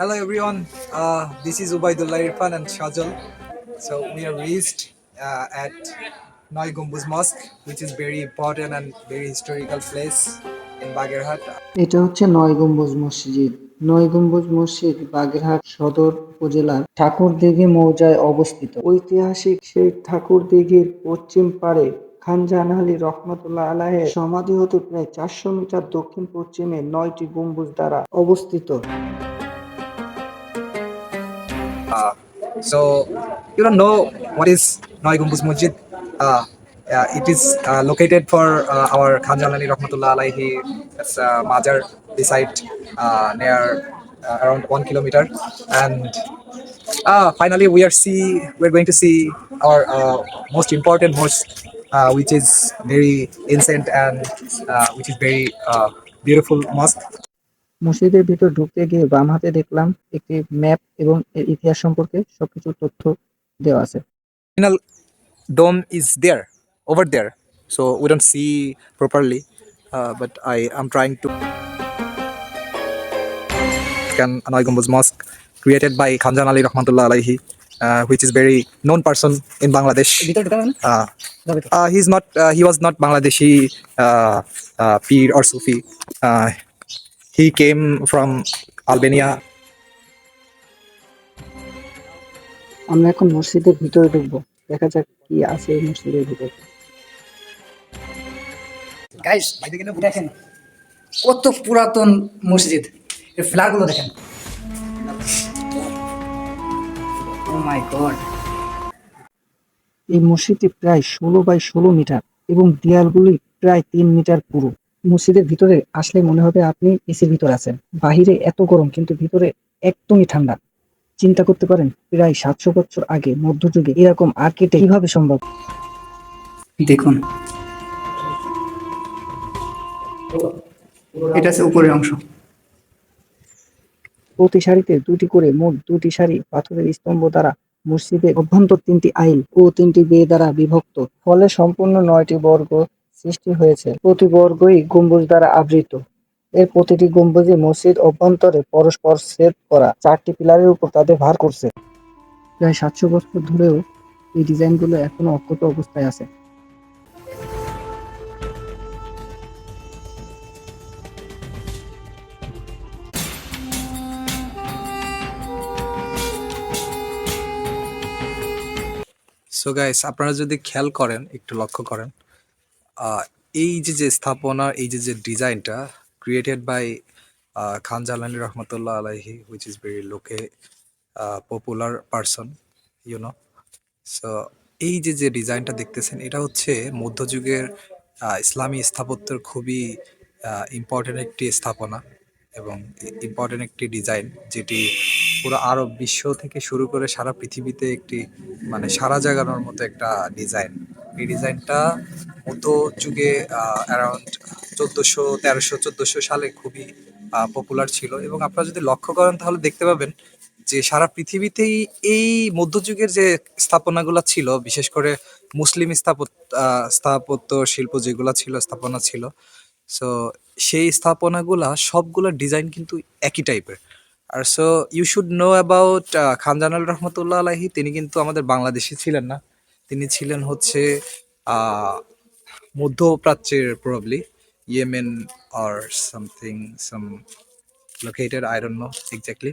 Hello everyone, uh, this is Ubaidullah Irfan and Shajal. So we are reached uh, at Noi Gumbuz Mosque, which is very important and very historical place in Bagherhat. এটা হচ্ছে নয় গম্বুজ মসজিদ নয় গম্বুজ মসজিদ বাগেরহাট সদর উপজেলার ঠাকুরদিঘি মৌজায় অবস্থিত ঐতিহাসিক সেই ঠাকুরদিঘির পশ্চিম পাড়ে খানজাহান আলী রহমতুল্লাহ আলাহের সমাধি হতে প্রায় চারশো মিটার দক্ষিণ পশ্চিমে নয়টি গম্বুজ দ্বারা অবস্থিত Uh, so you don't know what is Noi Gumbuz Masjid? Uh, it is uh, located for uh, our Khan Jalani Rahmatullah Alaihi uh, Majar beside uh, near uh, around one kilometer. And uh, finally we are see we're going to see our uh, most important most uh, which is very ancient and uh, which is very uh, beautiful mosque মসজিদের ভিতর ঢুকতে গিয়ে বাম হাতে দেখলাম একটি map এবং এর ইতিহাস সম্পর্কে সবকিছু তথ্য দেওয়া আছে। Final dome is there over there so we don't see properly but I am trying to can আনয় গম্বুজ mosque created by Khan Jahan Ali রহমতুল্লাহ আলাইহি which is very known person in Bangladesh he is not he was not Bangladeshi pir or Sufi he came from Albania. আমরা এখন মসজিদের ভিতরে ঢুকবো। দেখা যাক কি আছে এই মসজিদের ভিতরে। গাইস দেখেন। কত পুরাতন মসজিদ। এর ফ্ল্যাগগুলো দেখেন। গড এই মসজিদটি প্রায় ষোলো বাই ষোলো মিটার এবং দেয়ালগুলি প্রায় তিন মিটার পুরো। মসজিদের ভিতরে আসলে মনে হবে আপনি এসির ভিতরে আছেন। বাহিরে এত গরম কিন্তু ভিতরে একদমই ঠান্ডা। চিন্তা করতে পারেন প্রায় সাতশো বছর আগে মধ্যযুগে এরকম আর্কিটে কীভাবে সম্ভব? দেখুন। এটা উপরের অংশ। প্রতি সারিতে দুটি করে মোট দুটি সারি পাথরের স্তম্ভ দ্বারা মসজিদের অভ্যন্তর তিনটি আইল ও তিনটি বে দ্বারা বিভক্ত। ফলে সম্পূর্ণ নয়টি বর্গ সৃষ্টি হয়েছে। প্রতি বর্গই গম্বুজ দ্বারা আবৃত। এর প্রতিটি গম্বুজে মসজিদ অভ্যন্তরে পরস্পর সেট করা। চারটি পিলারের উপর তাদের ভার করছে। প্রায় সাতশো বছর ধরেও এই ডিজাইনগুলো এখনও অক্ষত অবস্থায় আছে। সো গাইস আপনারা যদি খেয়াল করেন, একটু লক্ষ্য করেন। এই যে যে স্থাপনা, এই যে যে ডিজাইনটা ক্রিয়েটেড বাই খান জালানি রহমতুল্লাহ আলাইহি হুইচ ইজ ভেরি লোকে popular person you know so এই যে যে ডিজাইনটা দেখতেছেন, এটা হচ্ছে মধ্যযুগের ইসলামী স্থাপত্যের খুবই ইম্পর্টেন্ট একটি স্থাপনা এবং ইম্পর্টেন্ট একটি ডিজাইন, যেটি পুরো আরব বিশ্ব থেকে শুরু করে সারা পৃথিবীতে একটি মানে সারা জাগানোর মতো একটা ডিজাইন। এই ডিজাইনটা মধ্যযুগে অ্যারাউন্ড চোদ্দোশো, তেরোশো, চোদ্দোশো সালে খুবই পপুলার ছিল। এবং আপনারা যদি লক্ষ্য করেন, তাহলে দেখতে পাবেন যে সারা পৃথিবীতেই এই মধ্যযুগের যে স্থাপনাগুলো ছিল, বিশেষ করে মুসলিম স্থাপত্য স্থাপত্য শিল্প যেগুলো ছিল, স্থাপনা ছিল সো সেই স্থাপনাগুলা সবগুলোর ডিজাইন কিন্তু একই টাইপের আর so you should know about খানজানাল রহমতুল্লাহ আলাহি তিনি কিন্তু আমাদের বাংলাদেশি ছিলেন না। তিনি ছিলেন হচ্ছে মধ্যপ্রাচ্যের probably Yemen or something some located I know exactly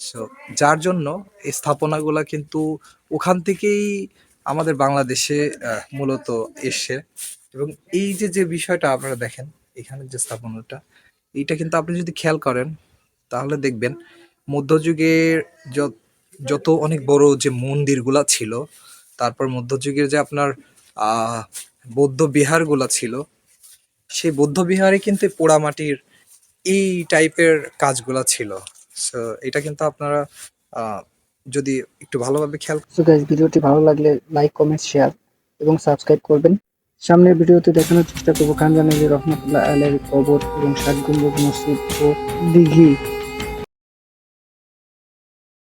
so যার জন্য এই স্থাপনাগুলা কিন্তু ওখান থেকেই আমাদের বাংলাদেশে মূলত এসছে এবং এই যে যে বিষয়টা আপনারা দেখেন, এখানে যে স্থাপনাটা, এইটা কিন্তু আপনি যদি খেয়াল করেন, তাহলে দেখবেন মধ্যযুগের যত অনেক বড় যে মন্দিরগুলা ছিল, তারপর মধ্যযুগের যে আপনার বৌদ্ধ বিহারগুলা ছিল, সেই বৌদ্ধ বিহারে কিন্তু পোড়ামাটির এই টাইপের কাজগুলা ছিল। সো এটা কিন্তু আপনারা যদি একটু ভালোভাবে খেয়াল সো গাইস ভিডিওটি ভালো লাগলে লাইক কমেন্ট শেয়ার এবং সাবস্ক্রাইব করবেন। সামনের ভিডিওতে দেখানোর চেষ্টা করব খানজান আলী রহমতুল্লাহ আলের কবর এবং ষাট মসজিদ ও দিঘি।